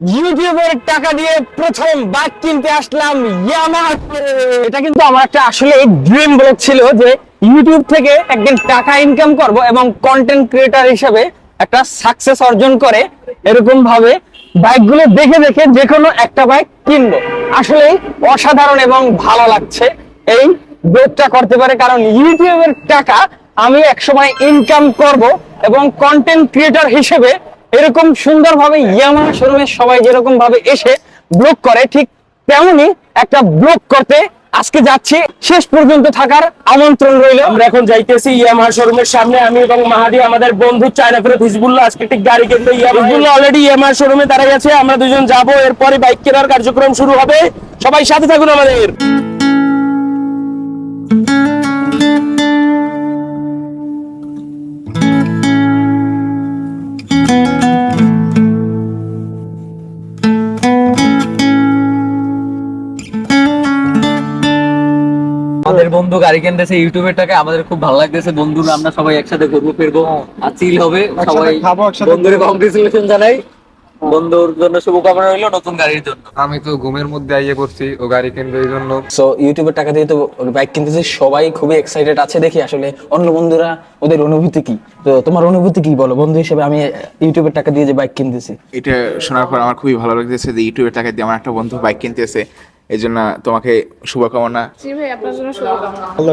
ইউটিউবের টাকা দিয়ে প্রথম বাইক কিনতে আসলাম ইয়ামাহা এটা কিন্তু আমার একটা আসলে ড্রিম ব্লগ ছিল যে ইউটিউব থেকে একদিন টাকা ইনকাম করব এবং কন্টেন্ট ক্রিয়েটর হিসেবে একটা সাকসেস অর্জন করে এরকম ভাবে বাইকগুলো দেখে দেখে যে কোনো একটা বাইক কিনবো। আসলেই অসাধারণ এবং ভালো লাগছে এই ব্লগটা করতে পারে, কারণ ইউটিউবের টাকা আমি একসময় ইনকাম করব এবং কন্টেন্ট ক্রিয়েটর হিসেবে এরকম সুন্দরভাবে ইয়ামাহা শোরুমে সবাই যেরকম ভাবে এসে ব্লগ করে, ঠিক তেমনি একটা ব্লগ করতে আজকে যাচ্ছি। শেষ পর্যন্ত থাকার আমন্ত্রণ রইল। আমরা এখন যাইতেছি ইয়ামাহা শোরুমের সামনে। আমি এবং মাহাদি, আমাদের বন্ধু চায়না ফেরত হিজবুল্লাহ, আজকে ঠিক গাড়ি কিনতে হিজবুল্লাহ অলরেডি ইয়ামাহা শোরুমে দাঁড়াই আছে। আমরা দুজন যাব। এরপরে বাইক কেনার কার্যক্রম শুরু হবে। সবাই সাথে থাকুন আমাদের। বন্ধু গাড়ি কিনতেছে ইউটিউবের টাকা আমাদের খুব ভালো লাগতেছে। বন্ধুরা আমরা সবাই একসাথে ঘুরবো ফিরবো। আর চিল হবে। সবাই বন্ধুরে কংগ্রেচুলেশন জানাই। বন্ধুর জন্য শুভকামনা রইল নতুন গাড়ির জন্য। আমি তো ঘুমের মধ্যে আইয়ে পড়ছি ও গাড়ি কিনবে এই জন্য। সো ইউটিউবের টাকা দিয়ে তো বাইক কিনতেছে সবাই খুবই এক্সাইটেড আছে দেখি আসলে অন্য বন্ধুরা ওদের অনুভূতি কি। তো তোমার অনুভূতি কি বলো? বন্ধু হিসেবে আমি ইউটিউবের টাকা দিয়ে যে বাইক কিনতেছি। এটা শোনার পর আমার খুবই ভালো লাগতেছে যে ইউটিউবের টাকা দিয়ে আমার একটা বন্ধু বাইক কিনতেছে। এই জন্য তোমাকে শুভকামনা। জি ভাই আপনার শুভকামনা। আল্লাহ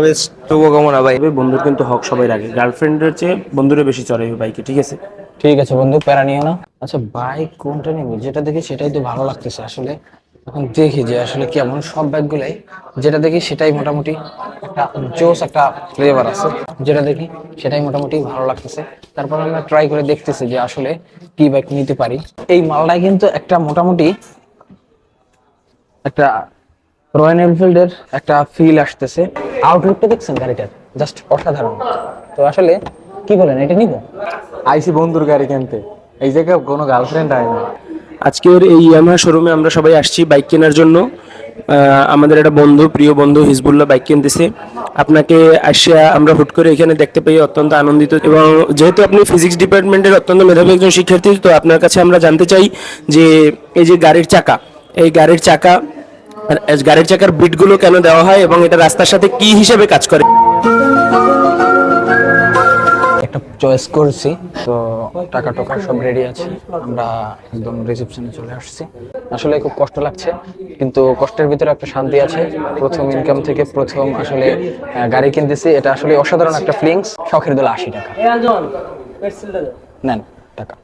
ভাই। বন্ধুর কিন্তু হক সবাই রাখে। গার্লফ্রেন্ডের চেয়ে বন্ধুরে বেশি চড়ে বাইকে ঠিক আছে? ঠিক আছে বন্ধু প্যারা নিও। না আচ্ছা বাইক কোনটা নিবি? যেটা দেখি সেটাই তো ভালো লাগতেছে আসলে। এখন দেখি যে আসলে কেমন সব বাইকগুলাই যেটা দেখি সেটাই মোটামুটি একটা জোস একটা ফ্লেভার আছে। যেটা দেখি সেটাই মোটামুটি ভালো লাগতেছে। তারপর আমরা ট্রাই করে দেখতেছি যে আসলে কি বাইক নিতে পারি। এই মালটাই কিন্তু একটা মোটামুটি একটা রয়্যাল এনফিল্ডের একটা ফিল আসতেছে। আউটলুকটা দেখছেন গাড়িটার জাস্ট অসাধারণ। তো আসলে কি বলেন এটা নিব? আইসি বন্ধুর গাড়ি কিনতে। এই জায়গায় কোনো গার্লফ্রেন্ড হয় না। আজকের এই ইয়ামাহা শোরুমে আমরা সবাই আসছি বাইক কেনার জন্য। আমাদের একটা বন্ধু প্রিয় বন্ধু হিজবুল্লাহ বাইক কিনতেছে। আপনাকে আসিয়া আমরা হুট করে এখানে দেখতে পেয়ে অত্যন্ত আনন্দিত। এবং যেহেতু আপনি ফিজিক্স ডিপার্টমেন্টের অত্যন্ত মেধাবী একজন শিক্ষার্থী তো আপনার কাছে আমরা জানতে চাই যে এই যে গাড়ির চাকা এই গাড়ির চাকা গাড়ির চাকার বিটগুলো কেন দেওয়া হয় এবং এটা রাস্তার সাথে কি হিসেবে কাজ করে? একটা চয়েস করছি তো টাকা টাকা সব রেডি আছে। আমরা একদম রিসেপশনে চলে আসছি। আসলে খুব কষ্ট লাগছে কিন্তু কষ্টের ভিতরে একটা শান্তি আছে। প্রথম ইনকাম থেকে প্রথম আসলে গাড়ি কিনতেছি এটা আসলে অসাধারণ একটা ফিলিংস শখের দোলা আশি টাকা। নেন টাকা।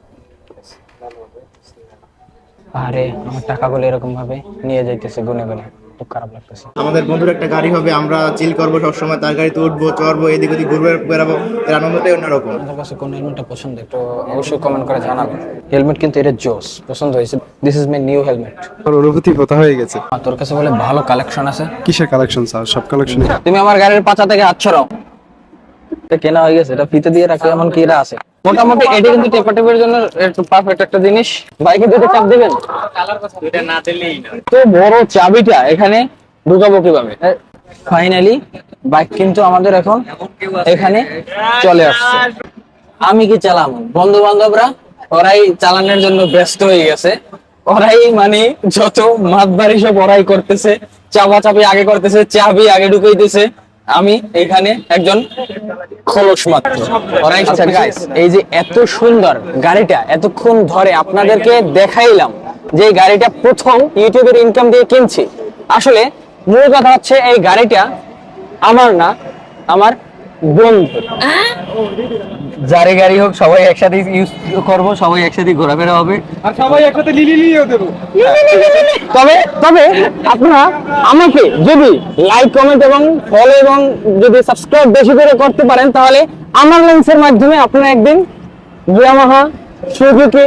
আরে আমার টাকাগুলো এরকম ভাবে নিয়ে যাইতেছে গুনে গুনে। খুব খারাপ লাগতেছে। আমাদের বন্ধুর একটা গাড়ি হবে আমরা চিল করব সবসময় তার গাড়িতে উঠবো চড়বো এদিক ওদিক ঘুরবে বেড়াবো এর আনন্দটাই অন্যরকম। আপনার কাছে কোন হেলমেটটা পছন্দ একটু অবশ্যই কমেন্ট করে জানাবেন। হেলমেট কিন্তু এটা জোস পছন্দ হয়েছে। This is my new helmet তোর অনুভূতি কোথা হয়ে গেছে। তোর কাছে বলে ভালো কালেকশন আছে। কিসের কালেকশন স্যার সব কালেকশন তুমি আমার গাড়ির পাচা থেকে হাত ছড়াও এটা কেনা হয়ে গেছে এটা ফিতে দিয়ে রাখলে এমন কি এটা আছে? মোটামুটি এটা কিন্তু টেপা টেপের জন্য একটু পারফেক্ট একটা জিনিস। বাইকে দুটো চাপ দিবেন? তো বড় চাবিটা এখানে ঢুকাবো কীভাবে? ফাইনালি বাইক কিন্তু আমাদের এখন এখানে চলে আসছে। আমি কি চালাম? বন্ধু বান্ধবরা ওরাই চালানোর জন্য ব্যস্ত হয়ে গেছে। ওরাই মানে যত মাতবাড়ি সব ওরাই করতেছে চাপা চাপি আগে করতেছে চাবি আগে ঢুকাইতেছে। আমি এখানে একজন খলস মাত্র। ওরাই আচ্ছা গাইস এই যে এত সুন্দর গাড়িটা এতক্ষণ ধরে আপনাদেরকে দেখাইলাম যে গাড়িটা প্রথম ইউটিউবের ইনকাম দিয়ে কিনছি। আসলে মূল কথা হচ্ছে এই গাড়িটা আমার না আমার বন্ধু। যারে গাড়ি হোক সবাই একসাথে ইউজ করব সবাই একসাথে ঘোরাফেরা হবে। তবে তবে আপনারা আমাকে যদি লাইক কমেন্ট এবং ফলো এবং যদি সাবস্ক্রাইব বেশি করে করতে পারেন তাহলে আমার লেন্সের মাধ্যমে আপনারা একদিন Yamaha Suzuki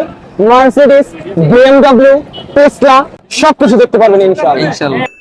Mercedes BMW Tesla সবকিছু দেখতে পারবেন ইনশাআল্লাহ। ইনশাল্লাহ